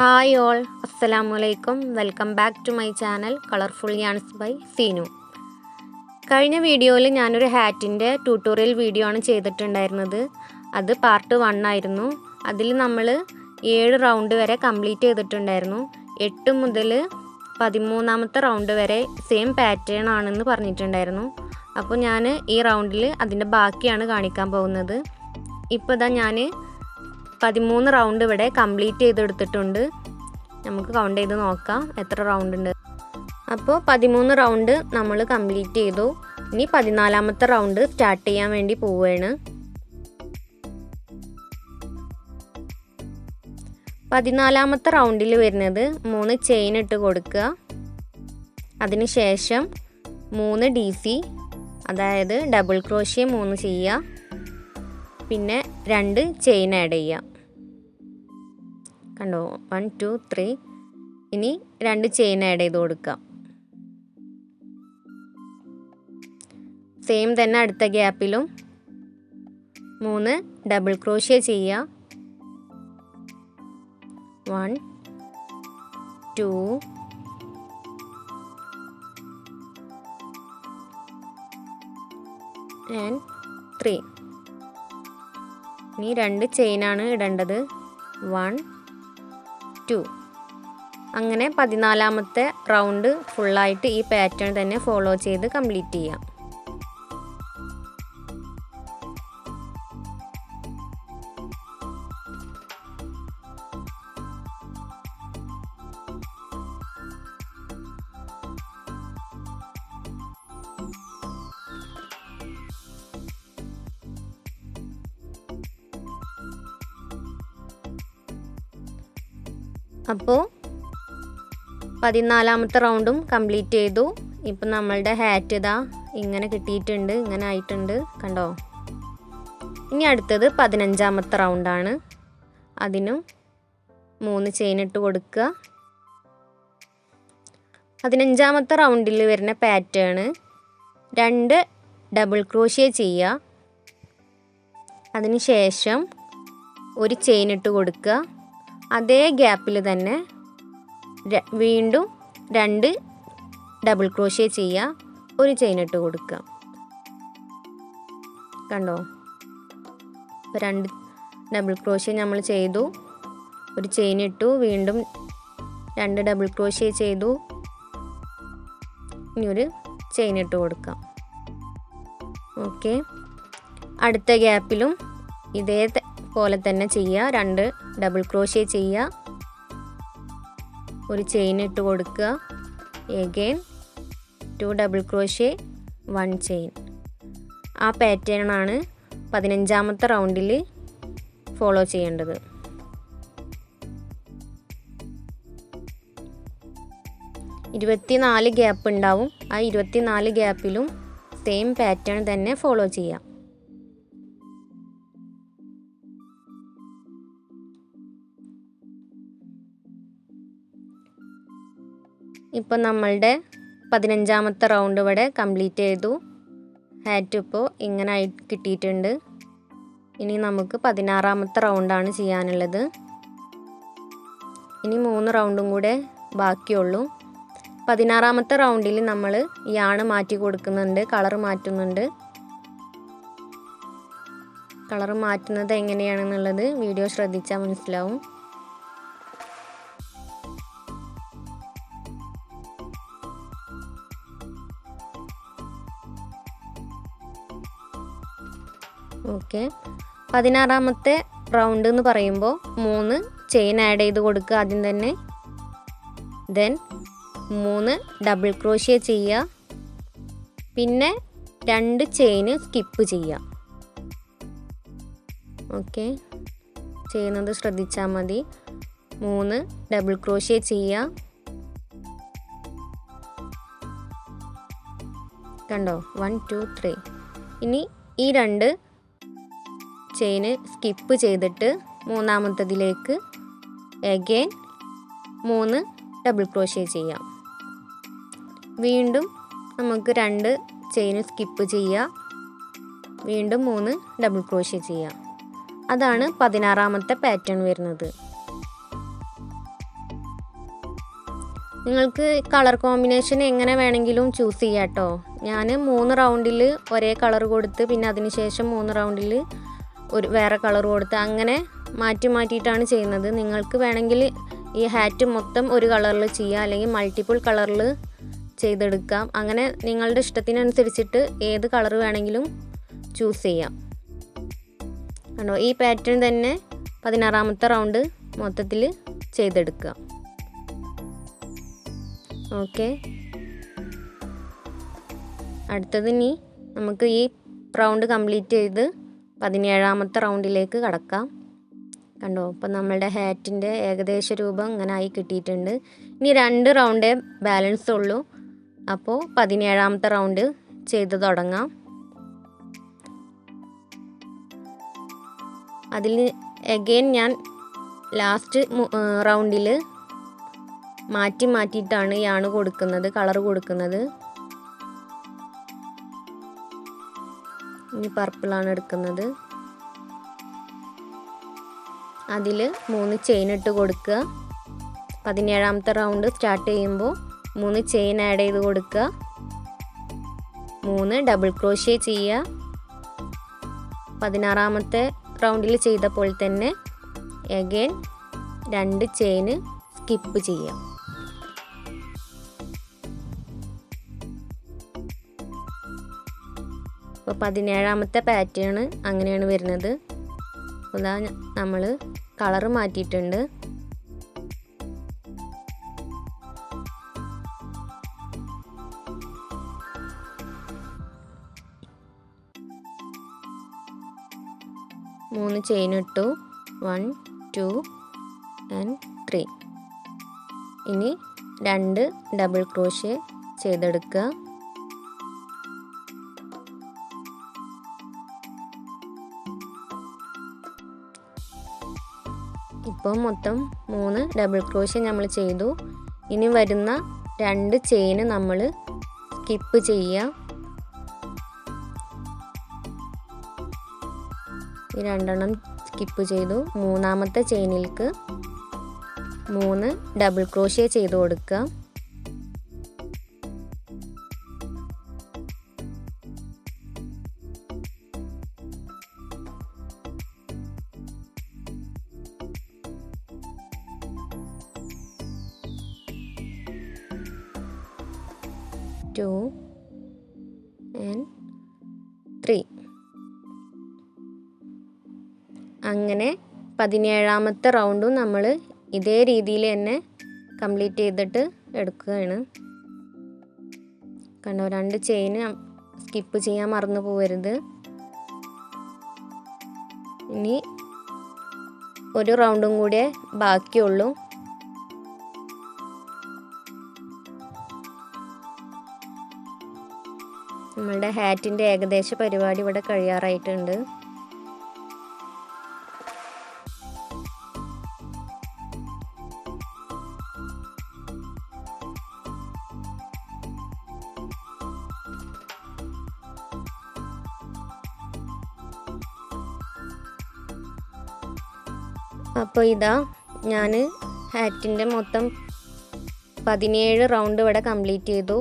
Hi all അസ്സലാമു അലൈക്കും welcome back to my channel colourful yarns by Seenu കഴിഞ്ഞ വീഡിയോയിൽ ഞാനൊരു ഹാറ്റിന്റെ ട്യൂട്ടോറിയൽ വീഡിയോ ആണ് ചെയ്തിട്ടുണ്ടായിരുന്നത്. അത് പാർട്ട് വൺ ആയിരുന്നു. അതിൽ നമ്മൾ ഏഴ് റൗണ്ട് വരെ കംപ്ലീറ്റ് ചെയ്തിട്ടുണ്ടായിരുന്നു. എട്ട് മുതൽ പതിമൂന്നാമത്തെ റൗണ്ട് വരെ സെയിം പാറ്റേൺ ആണെന്ന് പറഞ്ഞിട്ടുണ്ടായിരുന്നു. അപ്പോൾ ഞാൻ ഈ റൗണ്ടിൽ അതിന്റെ ബാക്കിയാണ് കാണിക്കാൻ പോകുന്നത്. ഇപ്പോൾ ഇതാ ഞാൻ പതിമൂന്ന് റൗണ്ട് ഇവിടെ കംപ്ലീറ്റ് ചെയ്തെടുത്തിട്ടുണ്ട്. നമുക്ക് കൗണ്ട് ചെയ്ത് നോക്കാം എത്ര റൗണ്ട് ഉണ്ട്. അപ്പോൾ പതിമൂന്ന് റൗണ്ട് നമ്മൾ കംപ്ലീറ്റ് ചെയ്തു. ഇനി പതിനാലാമത്തെ റൗണ്ട് സ്റ്റാർട്ട് ചെയ്യാൻ വേണ്ടി പോവുകയാണ്. പതിനാലാമത്തെ റൗണ്ടിൽ വരുന്നത് മൂന്ന് ചെയിൻ ഇട്ട് കൊടുക്കുക. അതിനുശേഷം മൂന്ന് ഡി സി അതായത് ഡബിൾ ക്രോഷ്യ മൂന്ന് ചെയ്യുക. പിന്നെ രണ്ട് ചെയിൻ ആഡ് ചെയ്യുക കണ്ടോ? വൺ ടു ത്രീ ഇനി രണ്ട് ചെയിൻ ആഡ് ചെയ്ത് കൊടുക്കാം. സെയിം തന്നെ അടുത്ത ഗ്യാപ്പിലും മൂന്ന് ഡബിൾ ക്രോഷ്യ ചെയ്യുക വൺ ടു ആൻഡ് ത്രീ ഇനി രണ്ട് ചെയിനാണ് ഇടേണ്ടത്. വൺ ടു അങ്ങനെ പതിനാലാമത്തെ റൗണ്ട് ഫുള്ളായിട്ട് ഈ പാറ്റേൺ തന്നെ ഫോളോ ചെയ്ത് കംപ്ലീറ്റ് ചെയ്യാം. അപ്പോൾ പതിനാലാമത്തെ റൗണ്ടും കംപ്ലീറ്റ് ചെയ്തു. ഇപ്പം നമ്മളുടെ ഹാറ്റ് ഇതാ ഇങ്ങനെ കിട്ടിയിട്ടുണ്ട് ഇങ്ങനെ ആയിട്ടുണ്ട് കണ്ടോ? ഇനി അടുത്തത് പതിനഞ്ചാമത്തെ റൗണ്ടാണ്. അതിനും മൂന്ന് ചെയിൻ ഇട്ട് കൊടുക്കുക. പതിനഞ്ചാമത്തെ റൗണ്ടിൽ വരുന്ന പാറ്റേൺ രണ്ട് ഡബിൾ ക്രോഷ്യ ചെയ്യുക. അതിന് ശേഷം ഒരു ചെയിൻ ഇട്ട് കൊടുക്കുക. അതേ ഗ്യാപ്പിൽ തന്നെ വീണ്ടും രണ്ട് ഡബിൾ ക്രോഷ്യ ചെയ്യുക ഒരു ചെയിൻ ഇട്ട് കൊടുക്കുക കണ്ടോ? ഇപ്പോൾ രണ്ട് ഡബിൾ ക്രോഷ്യ നമ്മൾ ചെയ്തു. ഒരു ചെയിൻ ഇട്ടു. വീണ്ടും രണ്ട് ഡബിൾ ക്രോഷ്യ ചെയ്തു. ഇനി ഒരു ചെയിൻ ഇട്ട് കൊടുക്കാം. ഓക്കെ അടുത്ത ഗ്യാപ്പിലും ഇതേ പോലെ തന്നെ ചെയ്യുക. രണ്ട് ഡബിൾ ക്രോഷ്യ ചെയ്യുക. ഒരു ചെയിൻ ഇട്ട് കൊടുക്കുക. Again two double crochet one chain ആ പാറ്റേണാണ് പതിനഞ്ചാമത്തെ റൗണ്ടിൽ ഫോളോ ചെയ്യേണ്ടത്. ഇരുപത്തിനാല് ഗ്യാപ്പ് ഉണ്ടാവും. ആ ഇരുപത്തിനാല് ഗ്യാപ്പിലും സെയിം പാറ്റേൺ തന്നെ ഫോളോ ചെയ്യാം. ഇപ്പോൾ നമ്മളുടെ പതിനഞ്ചാമത്തെ റൗണ്ട് ഇവിടെ കംപ്ലീറ്റ് ചെയ്തു. ഹാറ്റ് ഇപ്പോൾ ഇങ്ങനെ ആയി കിട്ടിയിട്ടുണ്ട്. ഇനി നമുക്ക് പതിനാറാമത്തെ റൗണ്ടാണ് ചെയ്യാനുള്ളത്. ഇനി മൂന്ന് റൗണ്ടും കൂടെ ബാക്കിയുള്ളൂ. പതിനാറാമത്തെ റൗണ്ടിൽ നമ്മൾ യാണ് മാറ്റി കൊടുക്കുന്നുണ്ട്. കളർ മാറ്റുന്നുണ്ട്. കളർ മാറ്റുന്നത് എങ്ങനെയാണെന്നുള്ളത് വീഡിയോ ശ്രദ്ധിച്ചാൽ മനസ്സിലാവും. ഓക്കെ. പതിനാറാമത്തെ റൗണ്ട് എന്ന് പറയുമ്പോൾ മൂന്ന് ചെയിൻ ആഡ് ചെയ്ത് കൊടുക്കുക ആദ്യം തന്നെ. ദെൻ മൂന്ന് ഡബിൾ ക്രോഷ്യ ചെയ്യുക. പിന്നെ രണ്ട് ചെയിന് സ്കിപ്പ് ചെയ്യുക. ഓക്കെ. ചെയ്യുന്നത് ശ്രദ്ധിച്ചാൽ മതി. മൂന്ന് ഡബിൾ ക്രോഷ്യ ചെയ്യുക. കണ്ടോ? വൺ ടു ത്രീ ഇനി ഈ രണ്ട് ചെയിന് സ്കിപ്പ് ചെയ്തിട്ട് മൂന്നാമത്തതിലേക്ക് എഗെയിൻ മൂന്ന് ഡബിൾ ക്രോഷ്യ ചെയ്യാം. വീണ്ടും നമുക്ക് രണ്ട് ചെയിൻ സ്കിപ്പ് ചെയ്യാം. വീണ്ടും മൂന്ന് ഡബിൾ ക്രോഷ്യ ചെയ്യാം. അതാണ് പതിനാറാമത്തെ പാറ്റേൺ വരുന്നത്. നിങ്ങൾക്ക് കളർ കോമ്പിനേഷൻ എങ്ങനെ വേണമെങ്കിലും ചൂസ് ചെയ്യാം കേട്ടോ ഞാൻ മൂന്ന് റൗണ്ടിൽ ഒരേ കളർ കൊടുത്ത് പിന്നെ അതിനുശേഷം മൂന്ന് റൗണ്ടിൽ ഒരു വേറെ കളർ കൊടുത്ത് അങ്ങനെ മാറ്റി മാറ്റിയിട്ടാണ് ചെയ്യുന്നത്. നിങ്ങൾക്ക് വേണമെങ്കിൽ ഈ ഹാറ്റ് മൊത്തം ഒരു കളറിൽ ചെയ്യാം. അല്ലെങ്കിൽ മൾട്ടിപ്പിൾ കളറിൽ ചെയ്തെടുക്കാം. അങ്ങനെ നിങ്ങളുടെ ഇഷ്ടത്തിനനുസരിച്ചിട്ട് ഏത് കളർ വേണമെങ്കിലും ചൂസ് ചെയ്യാം. കണ്ടോ? ഈ പാറ്റേൺ തന്നെ പതിനാറാമത്തെ റൗണ്ട് മൊത്തത്തിൽ ചെയ്തെടുക്കുക ഓക്കെ അടുത്തത് ഇനി നമുക്ക് ഈ റൗണ്ട് കംപ്ലീറ്റ് ചെയ്ത് പതിനേഴാമത്തെ റൗണ്ടിലേക്ക് കടക്കാം. കണ്ടോ അപ്പം നമ്മളുടെ ഹാറ്റിന്റെ ഏകദേശ രൂപം ഇങ്ങനെ ആയി കിട്ടിയിട്ടുണ്ട്. ഇനി രണ്ട് റൗണ്ടേ ബാലൻസ് ഉള്ളൂ. അപ്പോൾ പതിനേഴാമത്തെ റൗണ്ട് ചെയ്ത് തുടങ്ങാം. അതിൽ എഗെയിൻ ഞാൻ ലാസ്റ്റ് റൗണ്ടിൽ മാറ്റി മാറ്റിയിട്ടാണ് യാണ് കൊടുക്കുന്നത് കളർ കൊടുക്കുന്നത്. ഇനി പർപ്പിളാണ് എടുക്കുന്നത്. അതിൽ മൂന്ന് ചെയിൻ ഇട്ട് കൊടുക്കുക. പതിനേഴാമത്തെ റൗണ്ട് സ്റ്റാർട്ട് ചെയ്യുമ്പോൾ മൂന്ന് ചെയിൻ ആഡ് ചെയ്ത് കൊടുക്കുക. മൂന്ന് ഡബിൾ ക്രോഷ്യ ചെയ്യുക. പതിനാറാമത്തെ റൗണ്ടിൽ ചെയ്ത പോലെ തന്നെ എഗെയിൻ രണ്ട് ചെയിന് സ്കിപ്പ് ചെയ്യാം അപ്പോൾ പതിനേഴാമത്തെ പാറ്റേൺ അങ്ങനെയാണ് വരുന്നത്. അതാ നമ്മൾ കളറ് മാറ്റിയിട്ടുണ്ട്. മൂന്ന് ചെയിൻ ഇട്ടു. One two and three. ഇനി രണ്ട് ഡബിൾ ക്രോഷ്യ ചെയ്തെടുക്കുക. ഇപ്പോൾ മൊത്തം മൂന്ന് ഡബിൾ ക്രോഷ്യ നമ്മൾ ചെയ്തു. ഇനി വരുന്ന രണ്ട് ചെയിന് നമ്മൾ സ്കിപ്പ് ചെയ്യുക ഈ രണ്ടെണ്ണം സ്കിപ്പ് ചെയ്തു. മൂന്നാമത്തെ ചെയിനിലേക്ക് മൂന്ന് ഡബിൾ ക്രോഷ്യ ചെയ്ത് കൊടുക്കുക. ടു ആൻഡ് ത്രീ അങ്ങനെ പതിനേഴാമത്തെ റൗണ്ടും നമ്മൾ ഇതേ രീതിയിൽ തന്നെ കംപ്ലീറ്റ് ചെയ്തിട്ട് എടുക്കുകയാണ്. കണ്ടോ രണ്ട് ചെയിൻ സ്കിപ്പ് ചെയ്യാൻ മറന്നു പോകരുത്. ഇനി ഒരു റൗണ്ടും കൂടെ ബാക്കിയുള്ളൂ. നമ്മളുടെ ഹാറ്റിന്റെ ഏകദേശ പരിപാടി ഇവിടെ കഴിയാറായിട്ടുണ്ട്. അപ്പോൾ ഇതാ ഞാൻ ഹാറ്റിന്റെ മൊത്തം പതിനേഴ് റൗണ്ട് ഇവിടെ കംപ്ലീറ്റ് ചെയ്തു.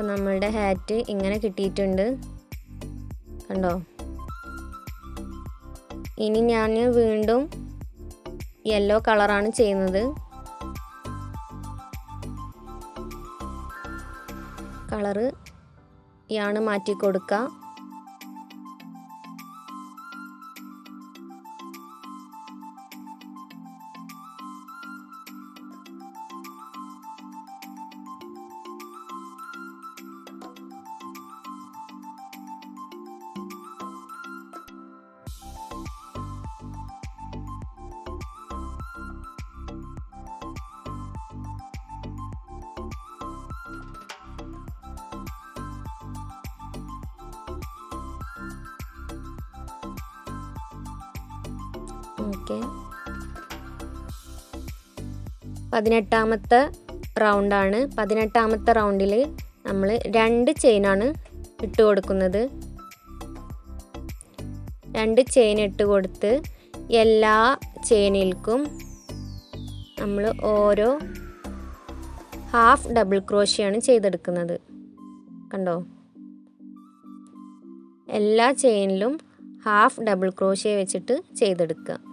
അപ്പോൾ നമ്മളുടെ ഹാറ്റ് ഇങ്ങനെ കിട്ടിയിട്ടുണ്ട്. കണ്ടോ? ഇനി ഞാൻ വീണ്ടും യെല്ലോ കളറാണ് ചെയ്യുന്നത്. കളറ് ഇയാണ് മാറ്റി കൊടുക്കുക. ഓക്കെ. പതിനെട്ടാമത്തെ റൗണ്ടാണ്. പതിനെട്ടാമത്തെ റൗണ്ടിൽ നമ്മൾ രണ്ട് ചെയിനാണ് ഇട്ട് കൊടുക്കുന്നത്. രണ്ട് ചെയിൻ ഇട്ട് കൊടുത്ത് എല്ലാ ചെയിനിൽക്കും നമ്മൾ ഓരോ ഹാഫ് ഡബിൾ ക്രോഷിയാണ് ചെയ്തെടുക്കുന്നത്. കണ്ടോ? എല്ലാ ചെയിനിലും ഹാഫ് ഡബിൾ ക്രോഷ്യ വെച്ചിട്ട് ചെയ്തെടുക്കുക.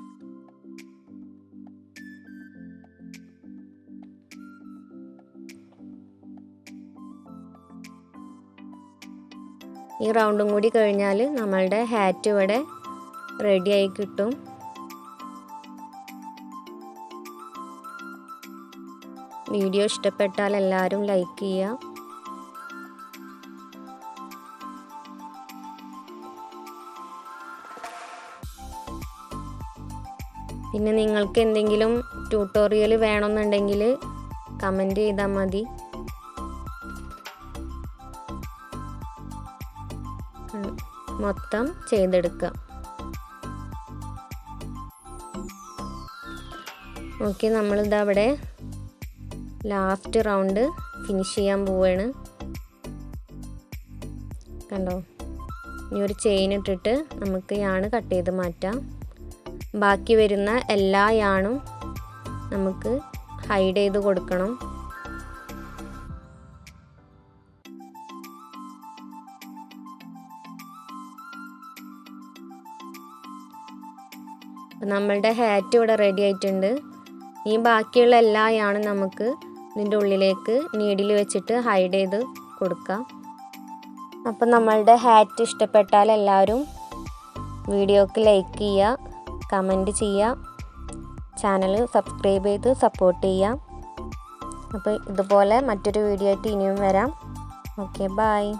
ഈ റൗണ്ടും കൂടി കഴിഞ്ഞാൽ നമ്മളുടെ ഹാറ്റ് ഇവിടെ റെഡിയായി കിട്ടും. വീഡിയോ ഇഷ്ടപ്പെട്ടാൽ എല്ലാവരും ലൈക്ക് ചെയ്യുക. പിന്നെ നിങ്ങൾക്ക് എന്തെങ്കിലും ട്യൂട്ടോറിയൽ വേണമെന്നുണ്ടെങ്കിൽ കമന്റ് ചെയ്താൽ മതി. മൊത്തം ചെയ്തെടുക്കുക. ഓക്കെ നമ്മളിതാ അവിടെ ലാസ്റ്റ് റൗണ്ട് ഫിനിഷ് ചെയ്യാൻ പോവുകയാണ് കണ്ടോ? ഇനി ഒരു ചെയിൻ ഇട്ടിട്ട് നമുക്ക് യാണ് കട്ട് ചെയ്ത് മാറ്റാം. ബാക്കി വരുന്ന എല്ലാ യാണും നമുക്ക് ഹൈഡ് ചെയ്ത് കൊടുക്കണം. നമ്മളുടെ ഹാറ്റ് ഇവിടെ റെഡി ആയിട്ടുണ്ട്. ഈ ബാക്കിയുള്ള എല്ലാ യാണും നമുക്ക് ഇതിന്റെ ഉള്ളിലേക്ക് നീഡിൽ വെച്ചിട്ട് ഹൈഡ് ചെയ്ത് കൊടുക്കാം. അപ്പം നമ്മളുടെ ഹാറ്റ് ഇഷ്ടപ്പെട്ടാൽ എല്ലാവരും വീഡിയോക്ക് ലൈക്ക് ചെയ്യുക കമന്റ് ചെയ്യുക ചാനൽ സബ്സ്ക്രൈബ് ചെയ്ത് സപ്പോർട്ട് ചെയ്യാം അപ്പോൾ ഇതുപോലെ മറ്റൊരു വീഡിയോ ആയിട്ട് ഇനിയും വരാം. Okay bye